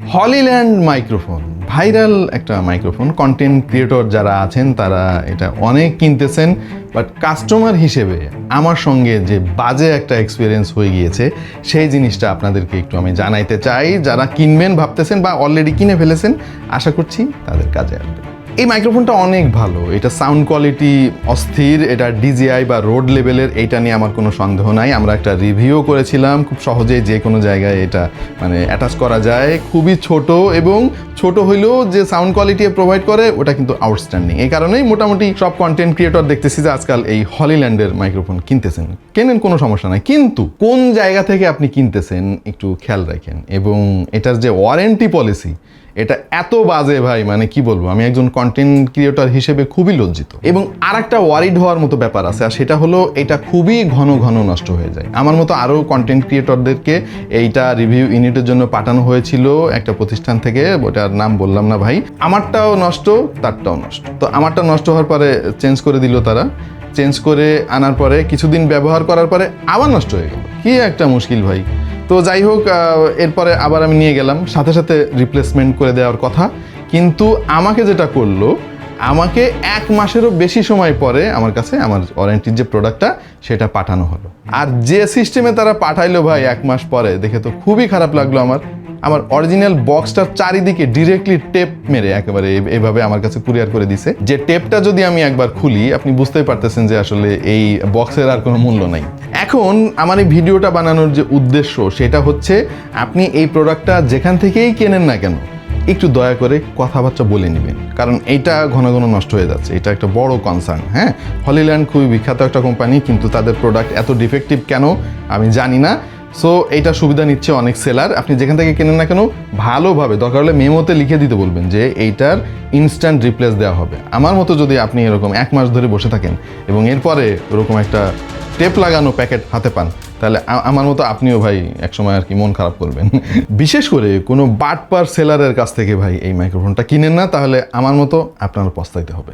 Hollyland microphone viral একটা microphone content creator যারা আছেন, তারা এটা অনেক কিনতেছেন বাট কাস্টমার হিসেবে আমার সঙ্গে যে বাজে একটা এক্সপিরিয়েন্স হয়ে গিয়েছে, সেই জিনিসটা আপনাদেরকে একটু আমি জানাইতে চাই। যারা কিনবেন, ভাবতেছেন বা অলরেডি কিনে ফেলেছেন, আশা করছি তাদের কাজে আসবে। এই মাইক্রোফোনটা অনেক ভালো। এটা সাউন্ড কোয়ালিটি অস্থির, এটা ডিজিআই বা রোড লেভেলের এটা নিয়ে আমার কোনো সন্দেহ নাই। আমরা একটা রিভিউ করেছিলাম, খুব সহজেই যে কোনো জায়গায় এটা মানে অ্যাটাচ করা যায়। খুবই ছোট এবং ছোট হইলেও যে সাউন্ড কোয়ালিটি প্রোভাইড করে, ওটা কিন্তু আউটস্ট্যান্ডিং এই কারণেই মোটামুটি সব কন্টেন্ট ক্রিয়েটর দেখতেছি যে আজকাল এই হলিল্যান্ডের মাইক্রোফোন কিনতেছেন। কেনেন কোনো সমস্যা নাই, কিন্তু কোন জায়গা থেকে আপনি কিনতেছেন একটু খেয়াল রাখেন। এবং এটার যে ওয়ারেন্টি পলিসি এটা এত বাজে ভাই মানে কি বলব? আমি একজন কন্টেন্ট ক্রিয়েটর হিসেবে খুবই লজ্জিত। এবং আর একটা ওয়ারিড হওয়ার মতো ব্যাপার আছে, আর সেটা হলো এটা খুবই ঘন ঘন নষ্ট হয়ে যায়। আমার মতো আরও কন্টেন্ট ক্রিয়েটরদেরকে এইটা রিভিউ ইউনিটের জন্য পাঠানো হয়েছিল একটা প্রতিষ্ঠান থেকে, ওটার নাম বললাম না ভাই। আমারটাও নষ্ট, তারটাও নষ্ট। তো আমারটা নষ্ট হওয়ার পরে চেঞ্জ করে দিল তারা। চেঞ্জ করে আনার পরে কিছুদিন ব্যবহার করার পরে আবার নষ্ট হয়ে গেল। কি একটা মুশকিল ভাই। তো যাই হোক এরপরে আবার আমি নিয়ে গেলাম। সাথে সাথে রিপ্লেসমেন্ট করে দেওয়ার কথা। কিন্তু আমাকে যেটা করল, আমাকে এক মাসেরও বেশি সময় পরে আমার কাছে আমার ওয়ারেন্টির যে প্রোডাক্টটা সেটা পাঠানো হলো। আর যে সিস্টেমে তারা পাঠাইলো ভাই এক মাস পরে, দেখে তো খুবই খারাপ লাগল আমার। আমার অরিজিনাল বক্সটার চারিদিকে ডিরেক্টলি টেপ মেরে একেবারে এভাবে আমার কাছে কুরিয়ার করে দিছে। যে টেপটা যদি আমি একবার খুলি, আপনি বুঝতেই পারতেছেন যে আসলে এই বক্সের আর কোনো মূল্য নাই। এখন আমার এই ভিডিওটা বানানোর যে উদ্দেশ্য, সেটা হচ্ছে আপনি এই প্রোডাক্টটা যেখান থেকেই কেনেন না কেন, একটু দয়া করে কথাবার্তা বলে নেবেন। কারণ এটা ঘন ঘন নষ্ট হয়ে যাচ্ছে। এটা একটা বড় কনসার্ন হ্যাঁ? হলিল্যান্ড খুবই বিখ্যাত একটা কোম্পানি কিন্তু তাদের প্রোডাক্ট এত ডিফেক্টিভ কেন, আমি জানি না। সো এইটা সুবিধা নিচ্ছে অনেক সেলার আপনি যেখান থেকে কেনেন না কেন, ভালোভাবে, দরকার হলে মেমোতে লিখে দিতে বলবেন যে এইটার ইনস্ট্যান্ট রিপ্লেস দেওয়া হবে। আমার মতো যদি আপনি এরকম এক মাস ধরে বসে থাকেন এবং এরপরে ওরকম একটা টেপ লাগানো প্যাকেট হাতে পান, তাহলে আমার মতো আপনিও ভাই একসময় আর কি মন খারাপ করবেন। বিশেষ করে কোনো বাটপার সেলারের কাছ থেকে ভাই এই মাইক্রোফোনটা কিনেন না, তাহলে আমার মতো আপনার পস্তাইতে হবে।